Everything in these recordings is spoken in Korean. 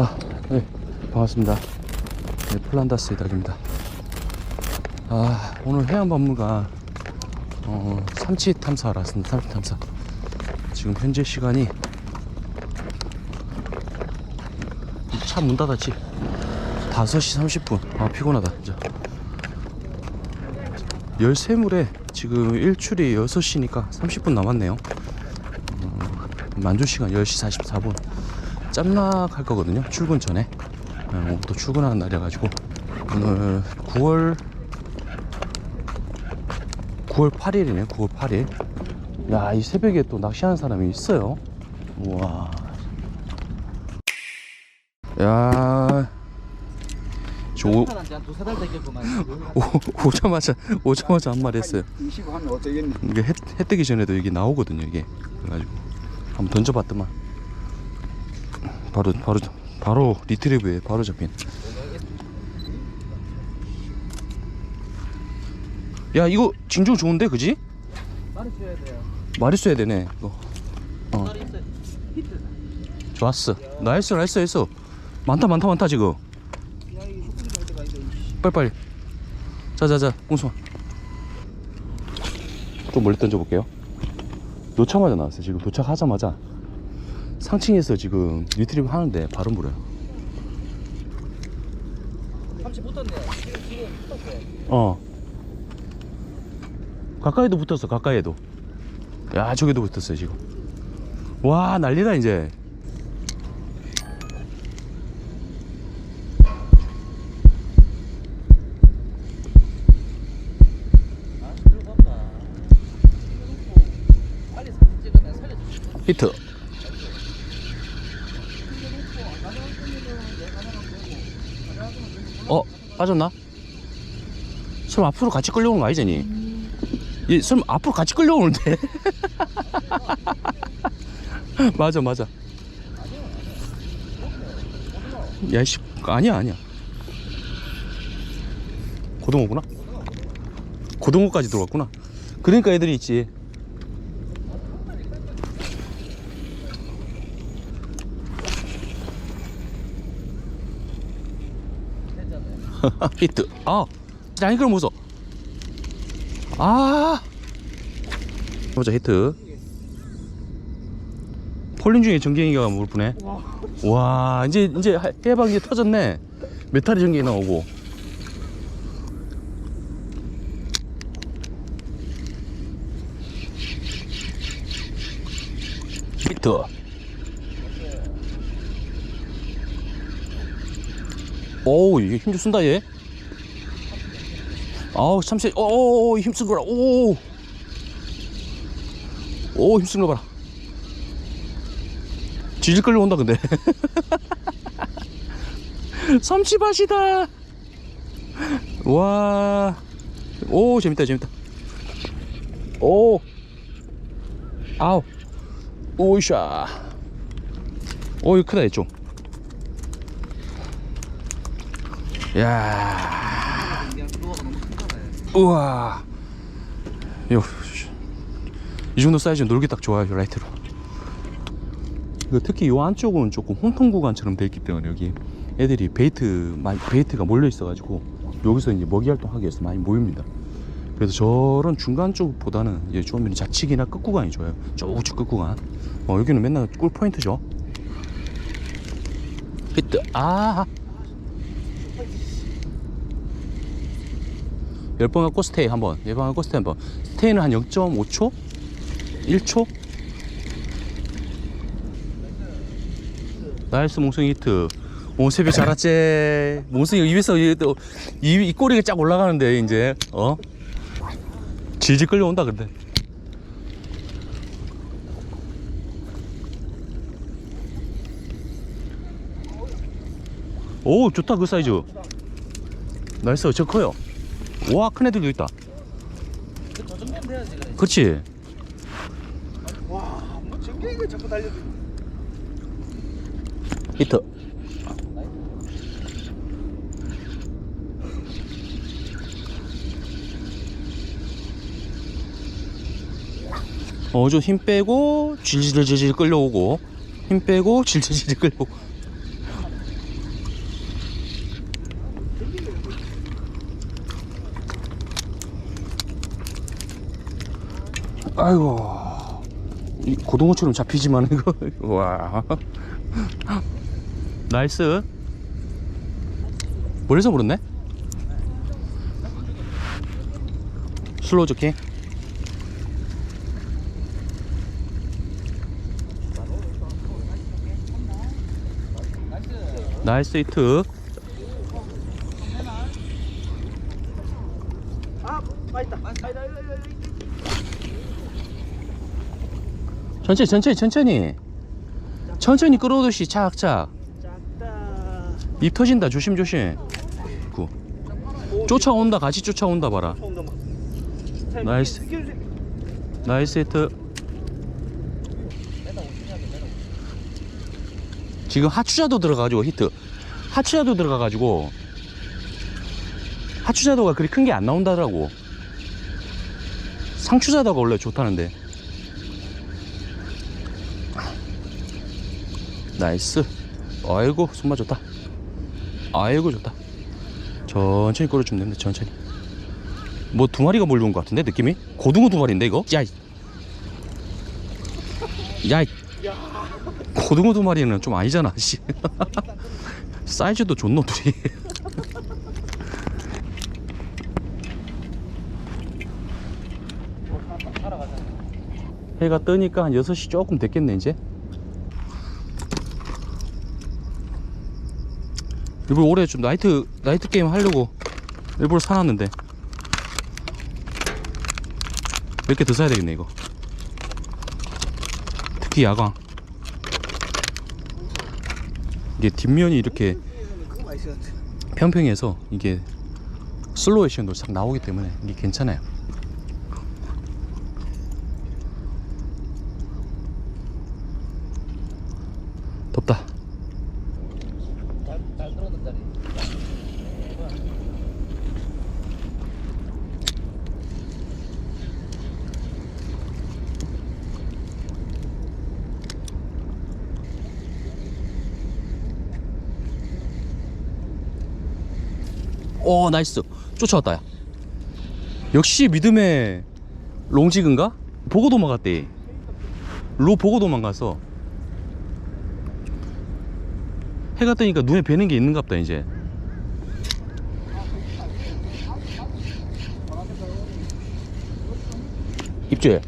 아, 네, 반갑습니다. 네, 플란다스의 닭입니다. 아, 오늘 해양박물관 어, 삼치 탐사하러 왔습니다. 삼치 탐사. 지금 현재 시간이 차 문 닫았지? 5시 30분. 아, 피곤하다, 진짜. 13물에 지금 일출이 6시니까 30분 남았네요. 어, 만조 시간 10시 44분. 짬락 할 거거든요. 출근 전에. 어, 오늘 또 출근하는 날이라가지고 오늘 9월 9월 8일이네. 9월 8일. 야, 이 새벽에 또 낚시하는 사람이 있어요. 우와. 야. 저 오. 오, 오자마자 오자마자 한 마리 했어요. 이게 해, 해 뜨기 전에도 이게 나오거든요. 이게 그래가지고 한번 던져봤더만 바로 바로 바로 리트리브에 바로 잡힌. 야 이거 진정 좋은데 그지? 말이 줘야 돼요. 말이 써야 되네. 이거. 어. 좋았어. 나이스 나이스 나이스. 많다 많다 많다 지금. 빨리빨리. 자자자 공수. 좀 멀리 던져볼게요. 놓자마자 나왔어요. 지금 도착하자마자 상층에서 지금 리트리브 하는데 바로 물어요. 삼치 붙었네. 지금 지금 붙었어요. 어. 가까이도 붙었어. 가까이에도. 야 저기도 붙었어요 지금. 와 난리다 이제. 아. 히트. 어 빠졌나? 설마 앞으로 같이 끌려오는 거 아니잖니? 얘 설마 앞으로 같이 끌려오는데? 맞아 맞아. 야씨 아니야 아니야. 고등어구나. 고등어까지 들어갔구나. 그러니까 애들이 있지. 히트. 아, 아니 그럼 무서. 아. 보자 히트. 폴링 중에 전갱이가 물 뿌네. 와, 이제 이제 해박 이제 터졌네. 메탈이 전갱이 나오고. 히트. 오우 이게 힘 좀 쓴다 얘. 아우 참새 오오 힘쓴 거라. 오오. 오 힘쓴 거 봐라. 질질 끌려온다 근데. 삼치밭이다. 와오 재밌다 재밌다. 오. 아우. 오이샤. 오 이거 크다 얘좀 야. 우와. 요, 이 정도 사이즈 놀기 딱 좋아요, 라이트로. 그 특히 요 안쪽은 조금 홍통 구간처럼 돼 있기 때문에 여기 애들이 베이트, 베이트가 몰려 있어 가지고 여기서 이제 먹이 활동하기 위해서 많이 모입니다. 그래서 저런 중간 쪽보다는 이제 좀 이런 좌측이나 끝 구간이 좋아요. 쭉쭉 끝 구간. 어, 여기는 맨날 꿀 포인트죠. 히트, 아. 10번 갖고 스테이 한번 10번 갖고 스테이 한번. 스테이는 한 0.5초? 1초? 나이스 몽송이 히트. 오 새벽 잘 왔지? 몽송이 입에서 이, 또, 이, 이 꼬리가 쫙 올라가는데 이제. 어? 질질 끌려온다 근데. 오 좋다 그 사이즈. 나이스 저 커요 와 큰 애들도 있다 그래. 그치 와, 뭐 전갱이가 자꾸 달려들. 히트 어좀 힘 빼고 질질질질 끌려오고 힘 빼고 질질질 끌려오고 아이고. 이 고등어처럼 잡히지만 이거. 와. 나이스. 멀리서 물었네? 슬로우 조킹. 나이스 히트 아 맛있다 맛있다 맛있다 천천히 천천히 천천히. 천천히 끌어오듯이 착착. 입 터진다. 조심 조심. 구. 쫓아온다. 같이 쫓아온다. 봐라. 나이스. 나이스 히트. 지금 하추자도 들어가가지고 히트. 하추자도 들어가가지고 하추자도가 그리 큰 게 안 나온다더라고. 상추자도가 원래 좋다는데 나이스. 아이고 손맛 좋다. 아이고 좋다. 천천히 끌어주면 됩니다 천천히. 뭐 두 마리가 몰려온 것 같은데 느낌이? 고등어 두 마리인데 이거? 야이. 야이. 고등어 두 마리는 좀 아니잖아 씨. 사이즈도 존노 둘이. 해가 뜨니까 한 6시 조금 됐겠네 이제 일부러 올해 좀 나이트 나이트 게임 하려고 일부러 사놨는데. 몇 개 더 사야 되겠네 이거. 특히 야광. 이게 뒷면이 이렇게 평평해서 이게 슬로우 액션도 싹 나오기 때문에 이게 괜찮아요. 덥다. 잘, 자리. 오 나이스 쫓아왔다 야 역시 믿음의 롱지근가? 보고 도망갔대 로 보고 도망가서 해가 뜨니까 눈에 뵈는 게 있는갑다 이제. 입질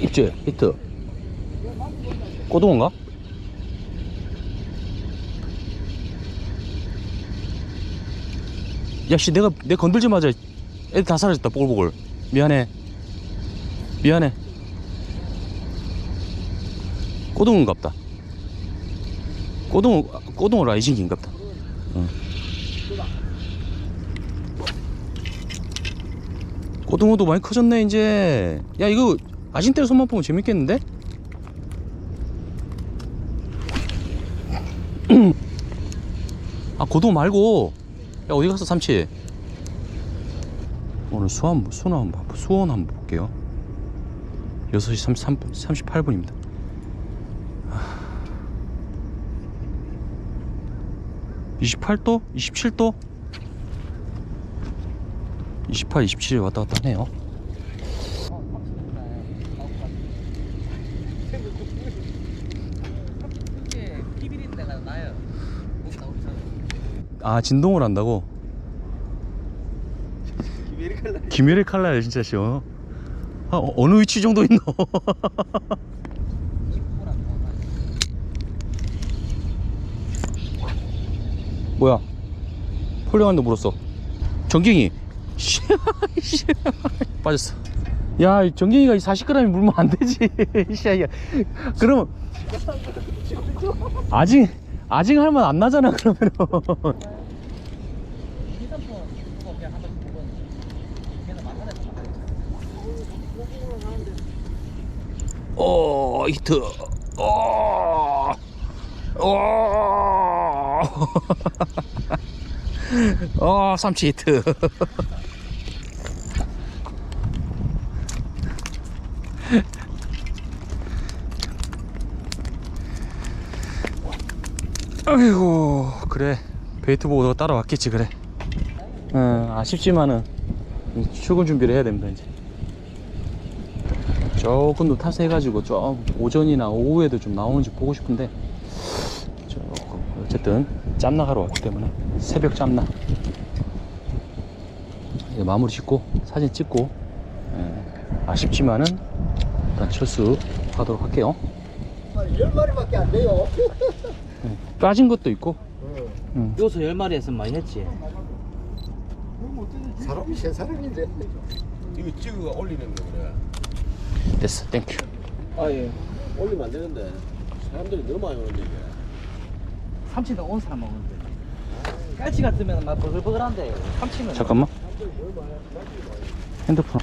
입질 히트. 꼬동어인가? 야씨 내가 내 건들자마자. 애들 다 사라졌다 뽀글뽀글. 미안해. 미안해. 꼬동어인갑다 꼬동어 꼬동어 라이징인갑다. 어. 꼬동어도 많이 커졌네 이제. 야 이거 아진대로 손만 보면 재밌겠는데? 아 고동어 말고. 야 어디 갔어 삼치? 오늘 수원 수원 한번 봐- 수원 한번 볼게요. 6시 33, 38분입니다 28도? 27도? 28, 27 왔다 갔다 하네요. 아 진동을 한다고? 기베리 칼라 김열의 칼날 진짜 시원 아, 어, 어느 위치 정도 있노? 입구랑 뭐가 뭐야? 폴링한테 물었어. 전갱이. 씨. 빠졌어. 야이 전갱이가 40g이 물면 안 되지. 야. 그러면 아직 아직 할만안 나잖아 그러면은. 2, 3분 그거 그냥 한 번씩 보고 걔는 만만해서 오 히트. 오 오. 어, 삼치 히트. 아이고, 그래. 베이트 보고 너가 따라왔겠지, 그래. 어, 아쉽지만은 출근 준비를 해야 됩니다, 이제. 조금 더 탑승해가지고 좀 오전이나 오후에도 좀 나오는지 보고 싶은데 어쨌든 짬나가러 왔기 때문에 새벽 짬나 이제 마무리 짓고 사진 찍고 예, 아쉽지만은 일단 철수하도록 할게요 열 마리밖에 안 돼요. 예, 빠진 것도 있고 음. 요소 10마리 했으면 많이 했지 사람이 세 사람인데. 이거 찍어 올리는 거 그래. 됐어 땡큐 아예 올리면 안 되는데 사람들이 너무 많이 오는데 이게. 삼치는 온 사람 먹는데. 깔치 같으면 막 버글버글한데 삼치는. 잠깐만. 핸드폰.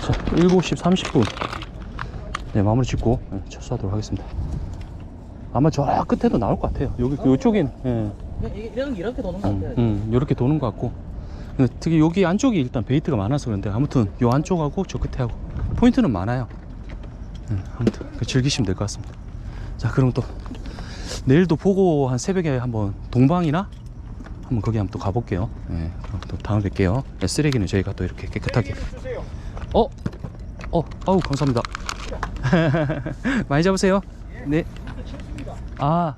자 7시 30분. 네 마무리 짓고 예, 철수하도록 하겠습니다. 아마 저 끝에도 나올 것 같아요. 여기 이쪽엔 예. 그냥 이게 이런 게 이렇게 도는 거 음, 같아요 음, 이렇게 도는 것 같고. 근데 특히 여기 안쪽이 일단 베이트가 많아서 그런데 아무튼 요 안쪽하고 저 끝에하고 포인트는 많아요. 음, 아무튼 그 즐기시면 될 것 같습니다. 자 그럼 또 내일도 보고 한 새벽에 한번 동방이나 한번 거기 한번 또 가볼게요 예, 그럼 또 다음에 뵐게요 예, 쓰레기는 저희가 또 이렇게 깨끗하게. 어? 어? 아우 감사합니다 많이 잡으세요 네 아